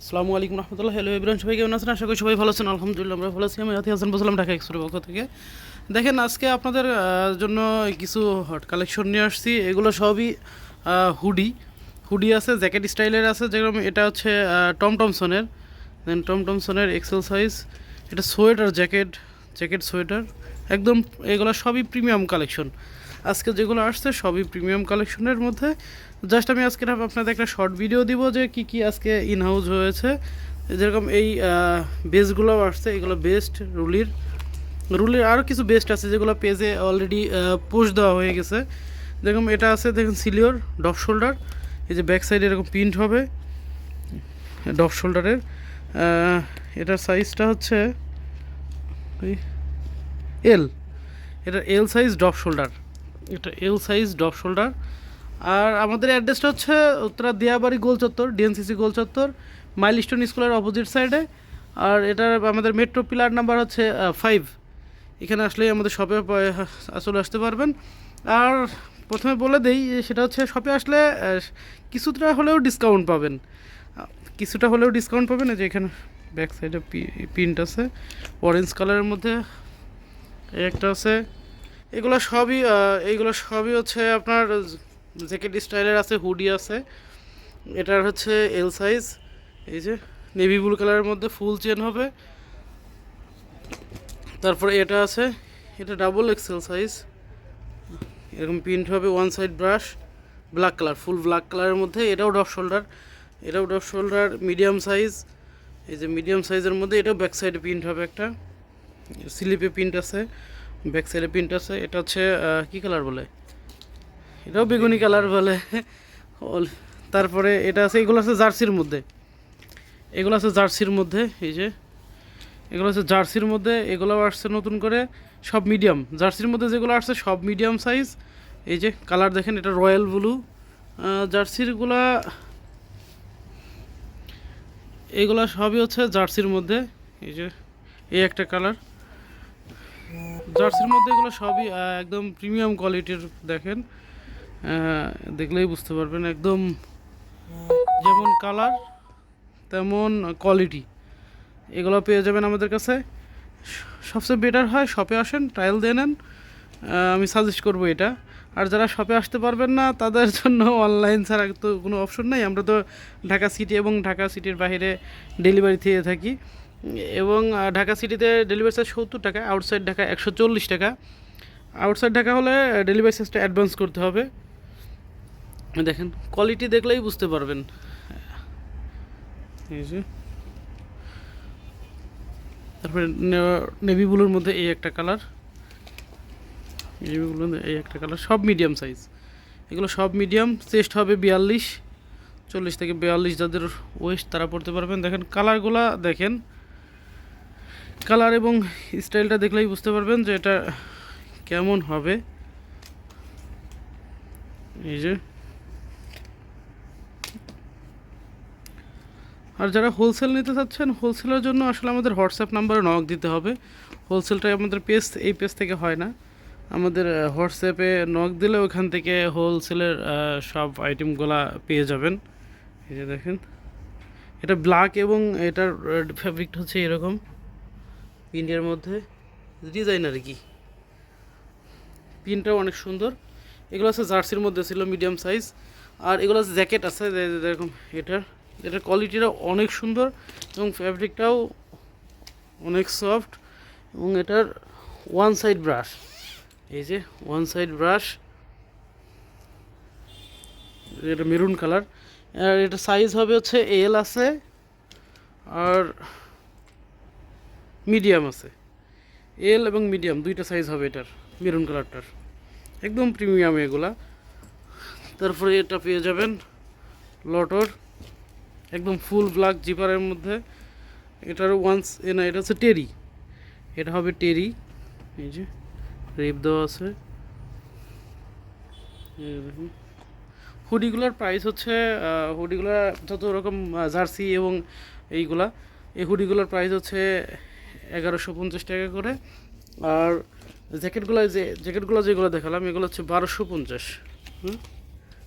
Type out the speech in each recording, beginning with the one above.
আসসালামু আলাইকুম রহমতুল্লাহ। হ্যালো ইব্রাহিম সবাই কেমন আছেন? আশা করি সবাই ভালো আছেন। আলহামদুলিল্লাহ, আমরা ভালো আছি। আমি আতি হাসান বসলাম ঢাকা এক্সপ্রের পক্ষ থেকে। দেখেন, আজকে আপনাদের জন্য কিছু হট কালেকশন নিয়ে আসছি। এগুলো সবই হুডি হুডি আছে জ্যাকেট স্টাইলের আছে। যেরকম এটা হচ্ছে টম টমসনের দেন টম টমসনের এক্সেল সাইজ এটা সোয়েটার জ্যাকেট জ্যাকেট সোয়েটার একদম, এগুলো সবই প্রিমিয়াম কালেকশন আজকে যেগুলো আসছে সবই প্রিমিয়াম কালেকশনের মধ্যে। জাস্ট আমি আজকে আপনাদের একটা শর্ট ভিডিও দিব যে কি কি আজকে ইন হাউস হয়েছে। যেরকম এই বেসগুলো আসছে, এগুলো বেস্ট রুলির। রুলের আরও কিছু বেস্ট আছে যেগুলো পেজে অলরেডি পোস্ট দেওয়া হয়ে গেছে। যেরকম এটা আছে, দেখুন সিলিওর ডপ শোল্ডার এই যে ব্যাক সাইডে এরকম প্রিন্ট হবে ডপ শোল্ডারের এটার সাইজটা হচ্ছে এল এটা এল সাইজ ডপ শোল্ডার এটা এল সাইজ ডপ শোল্ডার আর আমাদের অ্যাড্রেসটা হচ্ছে উত্তরা দিয়াবাড়ি গোল চত্বর ডিএনসিসি গোল চত্বর, মাইলস্টোন স্কুলের অপোজিট সাইডে আর এটার আমাদের মেট্রো পিলার নাম্বার হচ্ছে ফাইভ এখানে আসলেই আমাদের শপে চলে আসতে পারবেন। আর প্রথমে বলে দেই সেটা হচ্ছে শপে আসলে কিছুটা হলেও ডিসকাউন্ট পাবেন। কিছুটা হলেও ডিসকাউন্ট পাবেন। যে এখানে ব্যাক সাইডে প্রিন্ট আছে। অরেঞ্জ কালারের মধ্যে একটা আছে। এগুলো সবই এইগুলো সবই হচ্ছে আপনার জ্যাকেট স্টাইলের আছে, হুডি আছে। এটার হচ্ছে এল সাইজ এই যে নেভি ব্লু কালারের মধ্যে ফুল চেন হবে। তারপরে এটা আছে, এটা ডাবল এক্সেল সাইজ এরকম প্রিন্ট হবে one side brush black colour full black কালারের মধ্যে, এটাও ডপ শোল্ডার এটাও ডপ শোল্ডার মিডিয়াম সাইজ এই যে মিডিয়াম সাইজের মধ্যে এটাও ব্যাক সাইডে প্রিন্ট হবে একটা। স্লিপে প্রিন্ট আছে। ব্যাক সাইডে প্রিন্ট আছে, এটা হচ্ছে কী কালার বলে? এটাও বেগুনি কালার বলে। তারপরে এটা আছে, এগুলো আছে জার্সির মধ্যে। এগুলো আছে জার্সির মধ্যে, এই যে। এগুলো আছে জার্সির মধ্যে এগুলো আসছে নতুন করে, সব মিডিয়াম। জার্সির মধ্যে যেগুলো আসছে, সব মিডিয়াম সাইজ। এই যে, কালার দেখেন, এটা রয়্যাল ব্লু। জার্সিরগুলা এইগুলা সবই হচ্ছে জার্সির মধ্যে। এই যে, এই একটা কালার। জার্সির মধ্যে এগুলো সবই একদম প্রিমিয়াম কোয়ালিটির দেখেন। দেখলেই বুঝতে পারবেন, একদম যেমন কালার তেমন কোয়ালিটি এগুলো পেয়ে যাবেন আমাদের কাছে। সবচেয়ে বেটার হয় শপে আসেন ট্রায়াল দিয়ে নেন। আমি সাজেস্ট করব এটা। আর যারা শপে আসতে পারবেন না, তাদের জন্য অনলাইন ছাড়া তো কোনো অপশন নাই। আমরা তো ঢাকা সিটি এবং ঢাকা সিটির বাইরে ডেলিভারি দিয়ে থাকি। এবং ঢাকা সিটিতে ডেলিভারি চার্জ সত্তর টাকা আউটসাইড ঢাকা একশো চল্লিশ টাকা। আউটসাইড ঢাকা হলে ডেলিভারি চার্জটা অ্যাডভান্স করতে হবে। দেখেন কোয়ালিটি দেখলেই বুঝতে পারবেন। এই যে। তারপরে নেভি ব্লুর মধ্যে এই একটা কালার নেভি ব্লুর মধ্যে এই একটা কালার সব মিডিয়াম সাইজ এগুলো সব মিডিয়াম চেস্ট হবে বিয়াল্লিশ, চল্লিশ থেকে বিয়াল্লিশ যাদের ওয়েস্ট তারা পড়তে পারবেন। দেখেন কালারগুলা দেখেন। কালার এবং স্টাইলটা দেখলেই বুঝতে পারবেন যে এটা কেমন হবে। এই যে। আর যারা হোলসেল নিতে চাচ্ছেন হোলসেলের জন্য আসলে আমাদের হোয়াটসঅ্যাপ নাম্বারে নক দিতে হবে। হোলসেলটা আমাদের পেজ এই পেজ থেকে হয় না। আমাদের হোয়াটসঅ্যাপে নক দিলে ওখান থেকে হোলসেলের সব আইটেমগুলা পেয়ে যাবেন। এই যে দেখেন। এটা ব্ল্যাক এবং এটার ফ্যাব্রিকটা হচ্ছে এরকম। ইন্ডিয়ার মধ্যে ডিজাইন আর কি? পিনটাও অনেক সুন্দর। এগুলো আছে জার্সির মধ্যে ছিল, মিডিয়াম সাইজ। আর এগুলো আছে জ্যাকেট আছে যেরকম এটার। এটার কোয়ালিটিটা অনেক সুন্দর এবং ফ্যাব্রিকটাও অনেক সফট এবং এটার ওয়ান সাইড ব্রাশ। এই যে ওয়ান সাইড ব্রাশ। এটা মেরুন কালার। আর এটা সাইজ হবে হচ্ছে এল আছে। আর মিডিয়াম আছে। এল এবং মিডিয়াম দুইটা সাইজ হবে এটার মেরুন কালারটার একদম প্রিমিয়াম এগুলা। তারপরে এটা পেয়ে যাবেন লটর একদম ফুল ব্ল্যাক জিপারের মধ্যে। এটার ওয়ান্স এ না এটা হচ্ছে টেরি এটা হবে টেরি এই যে রেপ দেওয়া আছে। হুডিগুলোর প্রাইস হচ্ছে আহ, হুডিগুলোর যত রকম জার্সি এবং এইগুলা এই হুডিগুলোর প্রাইস হচ্ছে এগারোশো পঞ্চাশ টাকা করে। আর জ্যাকেটগুলো যে, জ্যাকেটগুলো যেগুলো দেখালাম, এগুলো হচ্ছে বারোশো পঞ্চাশ। হুম?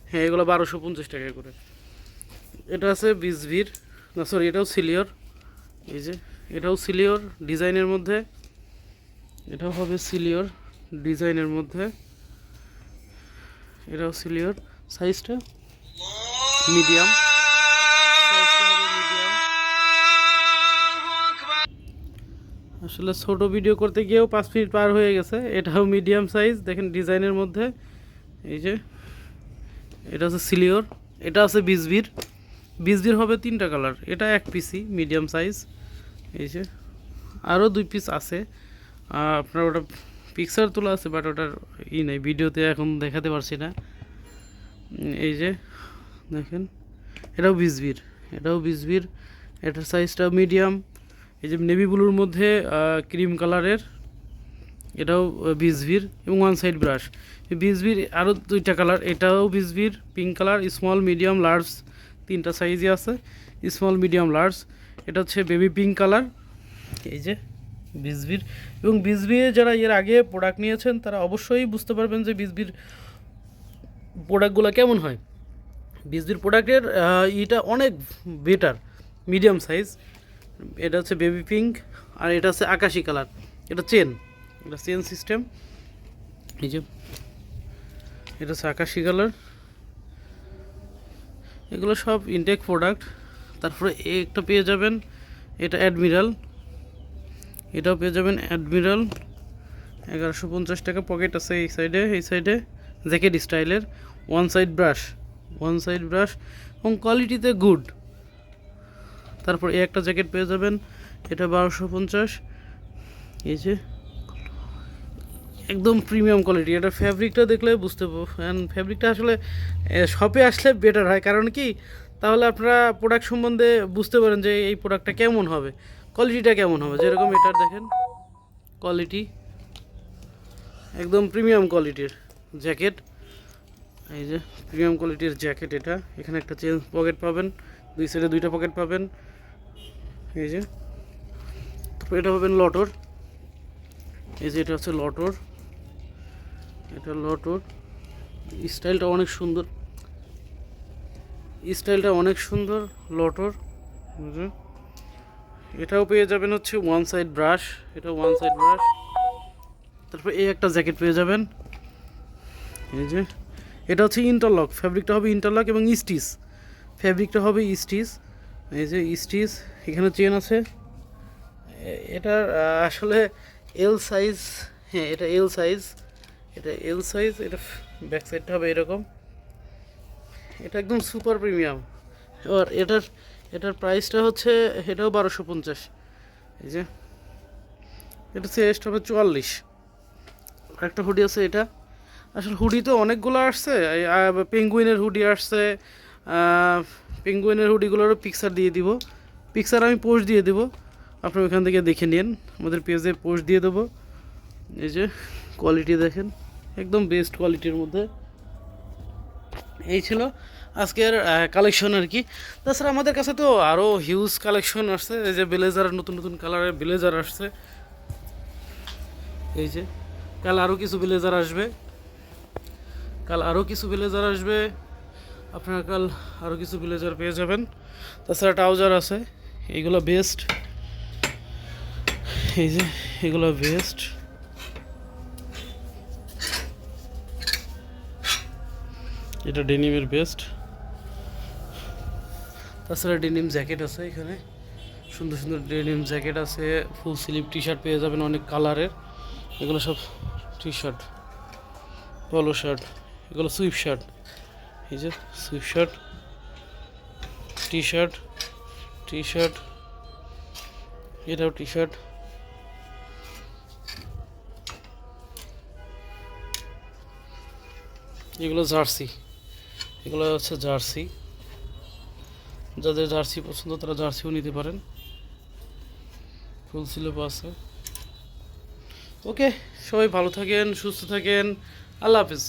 হ্যাঁ এগুলো বারোশো পঞ্চাশ টাকা করে। এটা আছে বিজভির না সরি এটাও সিলিওর এই যে, এটাও সিলিওর ডিজাইনের মধ্যে। এটাও হবে সিলিওর ডিজাইনের মধ্যে। এটাও সিলিওর সাইজটা মিডিয়াম। আসলে ছোট ভিডিও করতে গিয়েও পাঁচ মিনিট পার হয়ে গেছে। এটাও মিডিয়াম সাইজ দেখেন ডিজাইনের মধ্যে। এই যে, এটা হচ্ছে সিলিওর এটা আছে বিজবির বিজবির হবে তিনটা কালার এটা এক পিসই মিডিয়াম সাইজ এই যে আরও দুই পিস আছে। আপনার ওটা পিকচার তোলা আছে বাট ওটার ই নেই ভিডিওতে এখন দেখাতে পারছি না। এই যে, দেখেন, এটাও বিজবির এটাও বিজবির এটার সাইজটাও মিডিয়াম এই যে নেভি ব্লুর মধ্যে ক্রিম কালারের, এটাও বিজভির এবং ওয়ান সাইড ব্রাশ এই বিজভির আরও দুইটা কালার, এটাও বিজভির pink colour small medium large তিনটা সাইজই আছে স্মল মিডিয়াম লার্জ এটা হচ্ছে বেবি পিঙ্ক কালার, এই যে বিজভির এবং বিজভির যারা এর আগে প্রোডাক্ট নিয়েছেন, তারা অবশ্যই বুঝতে পারবেন যে বিজভির প্রোডাক্টগুলো কেমন হয়। বিজবির প্রোডাক্টের ইটা অনেক বেটার মিডিয়াম সাইজ এটা হচ্ছে বেবি পিঙ্ক আর এটা হচ্ছে আকাশি কালার এটা চেন এটা চেন সিস্টেম এই যে, এটা হচ্ছে আকাশি কালার এগুলো সব ইনটেক প্রোডাক্ট তারপরে একটা পেয়ে যাবেন, এটা অ্যাডমিরাল এটাও পেয়ে যাবেন অ্যাডমিরাল এগারোশো পঞ্চাশ টাকা পকেট আছে এই সাইডে এই সাইডে জ্যাকেট স্টাইলের one side brush one side brush এবং কোয়ালিটিতে গুড তারপর এই একটা জ্যাকেট পেয়ে যাবেন, এটা বারোশো পঞ্চাশ। এই যে, একদম প্রিমিয়াম কোয়ালিটি এটা ফ্যাব্রিকটা দেখলে বুঝতে পারেন ফ্যাব্রিকটা আসলে শপে আসলে বেটার হয়। কারণ কি, তাহলে আপনারা প্রোডাক্ট সম্বন্ধে বুঝতে পারেন যে এই প্রোডাক্টটা কেমন হবে কোয়ালিটিটা কেমন হবে। যেরকম এটার দেখেন কোয়ালিটি একদম প্রিমিয়াম কোয়ালিটির জ্যাকেট। এই যে প্রিমিয়াম কোয়ালিটির জ্যাকেট এটা। এখানে একটা চেন পকেট পাবেন, দুই সাইডে দুইটা পকেট পাবেন। এই যে। তারপর এটা পাবেন লটর। এই যে এটা হচ্ছে লটর। এটা লটর। স্টাইলটা অনেক সুন্দর। স্টাইলটা অনেক সুন্দর, লটর। এটাও পেয়ে যাবেন হচ্ছে ওয়ান সাইড ব্রাশ এটা ওয়ান সাইড ব্রাশ তারপর এই একটা জ্যাকেট পেয়ে যাবেন। এই যে। এটা হচ্ছে ইন্টারলক ফ্যাব্রিকটা হবে ইন্টারলক এবং স্টিচ ফ্যাব্রিকটা হবে স্টিচ এই যে স্টিচ এখানে চেন আছে। এ- এটার আসলে এল সাইজ হ্যাঁ এটা এল সাইজ এটা এল সাইজ এটা ব্যাক সাইডটা হবে এরকম। এটা একদম সুপার প্রিমিয়াম এবার এটার এটার প্রাইসটা হচ্ছে, এটাও বারোশো পঞ্চাশ। এই যে, এটা চেস্ট হবে চুয়াল্লিশ। একটা হুডি আছে এটা। আসলে হুডি তো অনেকগুলো আসছে। পেঙ্গুইনের হুডি আসছে। পেঙ্গুইনের হুডিগুলোরও পিকচার দিয়ে দিব। পিকচার আমি পোস্ট দিয়ে দেবো। আপনি ওখান থেকে দেখে নিন। আমাদের পেজে পোস্ট দিয়ে দেবো। এই যে কোয়ালিটি দেখেন। একদম বেস্ট কোয়ালিটির মধ্যে। এই ছিল আজকের কালেকশন আর কি। তাছাড়া আমাদের কাছে তো আরও হিউজ কালেকশন আসছে। এই যে ব্লেজার নতুন নতুন কালারের ব্লেজার আসছে। এই যে, কাল আরও কিছু ব্লেজার আসবে। কাল আরও কিছু ব্লেজার আসবে। আপনারা কাল আরও কিছু ব্লেজার পেয়ে যাবেন। তাছাড়া ট্রাউজার আছে। এইগুলো বেস্ট এই যে, এগুলো বেস্ট এটা ডেনিমের বেস্ট তাছাড়া ডেনিম জ্যাকেট আছে এখানে। সুন্দর সুন্দর ডেনিম জ্যাকেট আছে। ফুল স্লিভ টি শার্ট পেয়ে যাবেন অনেক কালারের এগুলো সব টি শার্ট পলো শার্ট এগুলো সুইপ শার্ট এই যে sweatshirt T shirt T shirt এটাও টি শার্ট এগুলো জার্সি। এগুলো হচ্ছে জার্সি। যাদের জার্সি পছন্দ, তারা জার্সিও নিতে পারেন। ফুল স্লিপ আছে। ওকে, সবাই ভালো থাকেন, সুস্থ থাকেন। আল্লাহ হাফিজ।